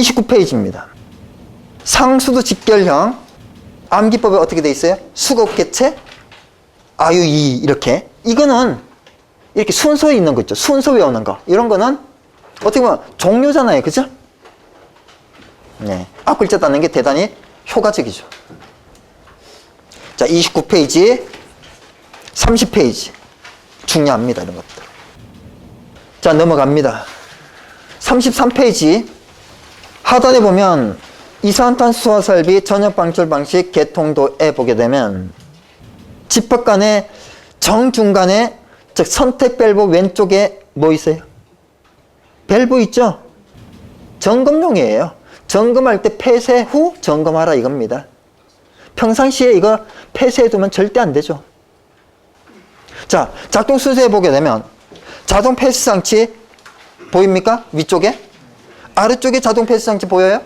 29페이지입니다. 상수도 직결형 암기법에 어떻게 돼 있어요? 수곡개체 아유이 이렇게 이거는 이렇게 순서에 있는 거 있죠. 순서 외우는 거 이런 거는 어떻게 보면 종료잖아요, 그죠? 네, 앞 글자 따는 게 대단히 효과적이죠. 자, 29페이지, 30페이지 중요합니다, 이런 것들. 자, 넘어갑니다. 33페이지 하단에 보면 이산탄수화 설비 전역 방출 방식 개통도에 보게 되면 집합 간의 정중간에 즉 선택 밸브 왼쪽에 뭐 있어요? 밸브 있죠? 점검용이에요. 점검할 때 폐쇄 후 점검하라 이겁니다. 평상시에 이거 폐쇄해두면 절대 안 되죠. 자, 작동 순서에 보게 되면 자동 폐쇄 장치 보입니까? 위쪽에? 아래쪽에 자동 폐쇄 장치 보여요?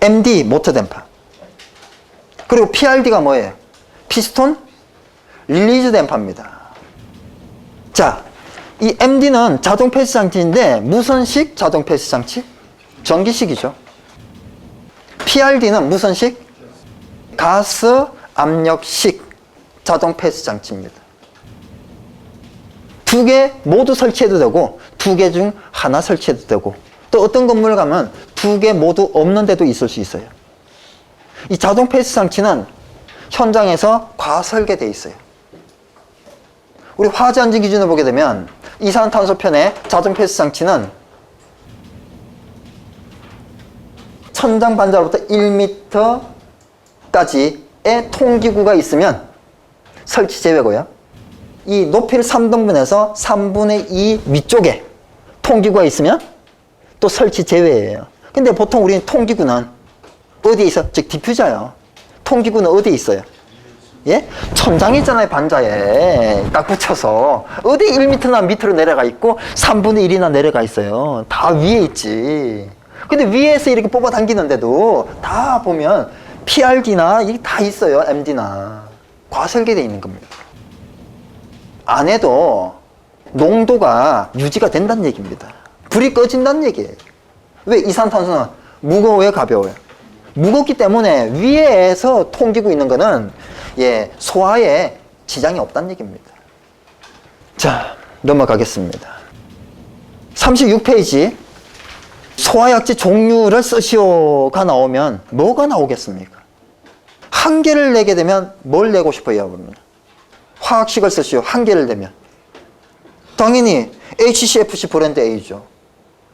MD 모터 댐퍼. 그리고 PRD가 뭐예요? 피스톤 릴리즈 댐퍼입니다. 자, 이 MD는 자동 폐쇄 장치인데 무선식 자동 폐쇄 장치? 전기식이죠. PRD는 무선식 가스 압력식 자동 폐쇄 장치입니다. 두 개 모두 설치해도 되고 두 개 중 하나 설치해도 되고 또 어떤 건물 가면 두 개 모두 없는 데도 있을 수 있어요. 이 자동 폐쇄 장치는 현장에서 과설계돼 있어요. 우리 화재 안전 기준을 보게 되면 이산탄소 편의 자동 폐쇄 장치는 천장 반자로부터 1m까지의 통기구가 있으면 설치 제외고요. 이 높이를 3등분해서 3분의 2 위쪽에 통기구가 있으면 또 설치 제외예요. 근데 보통 우리는 통기구는 어디에 있어? 즉 디퓨저요. 통기구는 어디에 있어요? 예? 천장에 있잖아요, 반자에. 딱 붙여서. 어디 1m나 밑으로 내려가 있고 3분의 1이나 내려가 있어요. 다 위에 있지. 근데 위에서 이렇게 뽑아 당기는데도 다 보면 PRD나 이게 다 있어요, MD나. 과설계되어 있는 겁니다. 안에도 농도가 유지가 된다는 얘기입니다. 불이 꺼진다는 얘기예요. 왜 이산탄소는 무거워요, 가벼워요? 무겁기 때문에 위에서 통기고 있는 거는 예, 소화에 지장이 없다는 얘기입니다. 자, 넘어가겠습니다. 36페이지. 소화약제 종류를 쓰시오가 나오면 뭐가 나오겠습니까? 한 개를 내게 되면 뭘 내고 싶어요, 그러면? 화학식을 쓰시오. 한 개를 내면. 당연히 HCFC 브랜드 A죠.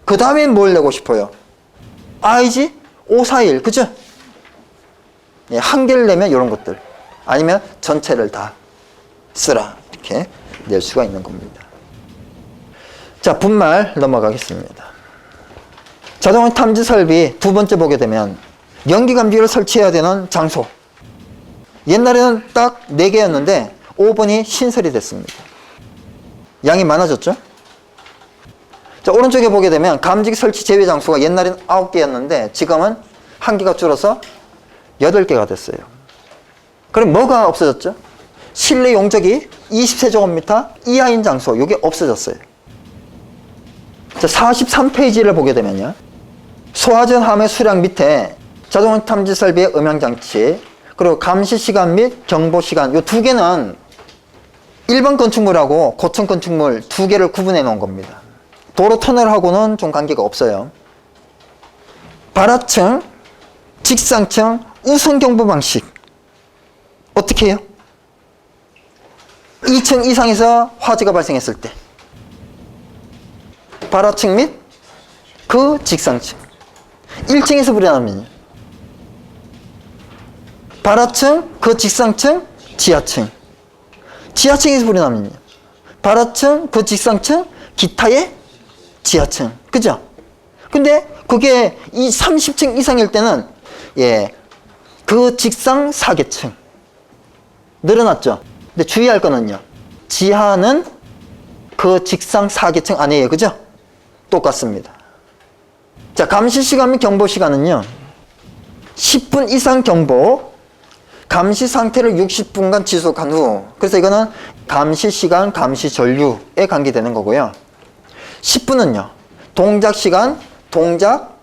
그 다음에 뭘 내고 싶어요? IG 541, 그죠? 예, 한 개를 내면 이런 것들. 아니면 전체를 다 쓰라. 이렇게 낼 수가 있는 겁니다. 자, 분말 넘어가겠습니다. 자동 탐지 설비 두 번째 보게 되면 연기 감지기를 설치해야 되는 장소. 옛날에는 딱 4개였는데 5번이 신설이 됐습니다. 양이 많아졌죠? 자, 오른쪽에 보게 되면 감지기 설치 제외 장소가 옛날에는 9개였는데 지금은 한 개가 줄어서 8개가 됐어요. 그럼 뭐가 없어졌죠? 실내 용적이 20세제곱미터 이하인 장소, 이게 없어졌어요. 자, 43페이지를 보게 되면요. 소화전 함의 수량 밑에 자동 탐지 설비의 음향 장치, 그리고 감시 시간 및 경보 시간, 이 두 개는 일반 건축물하고 고층 건축물 두 개를 구분해 놓은 겁니다. 도로 터널하고는 좀 관계가 없어요. 발하층, 직상층, 우선 경보 방식. 어떻게 해요? 2층 이상에서 화재가 발생했을 때. 발하층 및 그 직상층. 1층에서 불이 나면 발하층, 그 직상층, 지하층. 지하층에서 불이 나면요. 발하층, 그 직상층, 기타의 지하층. 그죠? 근데 그게 이 30층 이상일 때는 예. 그 직상 4계층. 늘어났죠? 근데 주의할 거는요. 지하는 그 직상 4계층 아니에요. 그죠? 똑같습니다. 자, 감시 시간 및 경보 시간은요. 10분 이상 경보, 감시 상태를 60분간 지속한 후. 그래서 이거는 감시 시간, 감시 전류에 관계되는 거고요. 10분은요. 동작 시간, 동작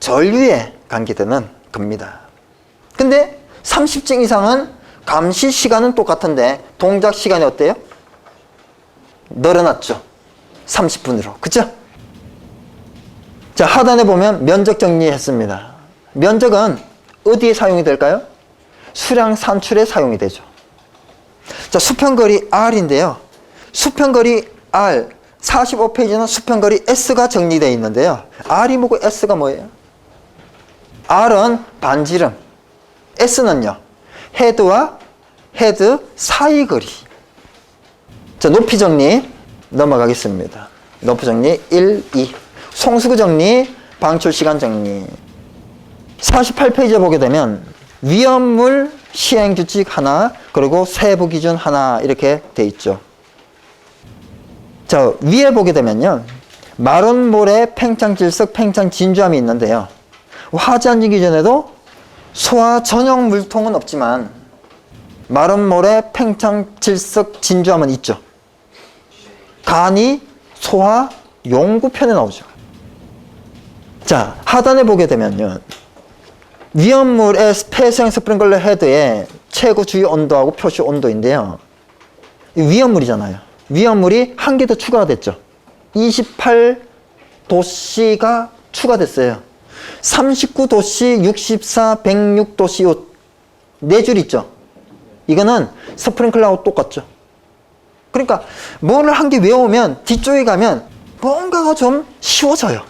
전류에 관계되는 겁니다. 근데 30층 이상은 감시 시간은 똑같은데 동작 시간이 어때요? 늘어났죠. 30분으로. 그죠? 자, 하단에 보면 면적 정리했습니다. 면적은 어디에 사용이 될까요? 수량 산출에 사용이 되죠. 자, 수평거리 R인데요. 수평거리 R 45페이지는 수평거리 S가 정리되어 있는데요. R이 뭐고 S가 뭐예요? R은 반지름, S는요. 헤드와 헤드 사이 거리. 자, 높이 정리 넘어가겠습니다. 높이 정리 1, 2. 송수구 정리, 방출 시간 정리. 48페이지에 보게 되면 위험물 시행 규칙 하나, 그리고 세부 기준 하나 이렇게 돼 있죠. 자, 위에 보게 되면요. 마른 모래 팽창 질석 팽창 진주함이 있는데요. 안지기 전에도 소화 전용 물통은 없지만 마른 모래 팽창 질석 진주함은 있죠. 간이 소화 용구편에 나오죠. 자, 하단에 보게 되면요. 위험물의 폐생 스프링클러 헤드의 최고 주요 온도하고 표시 온도인데요. 이 위험물이잖아요. 위험물이 한 개 더 추가가 됐죠. 28도씨가 추가됐어요. 39도씨, 64, 106도씨 네줄 있죠. 이거는 스프링클러하고 똑같죠. 그러니까 뭐를 한 개 외우면 뒤쪽에 가면 뭔가가 좀 쉬워져요.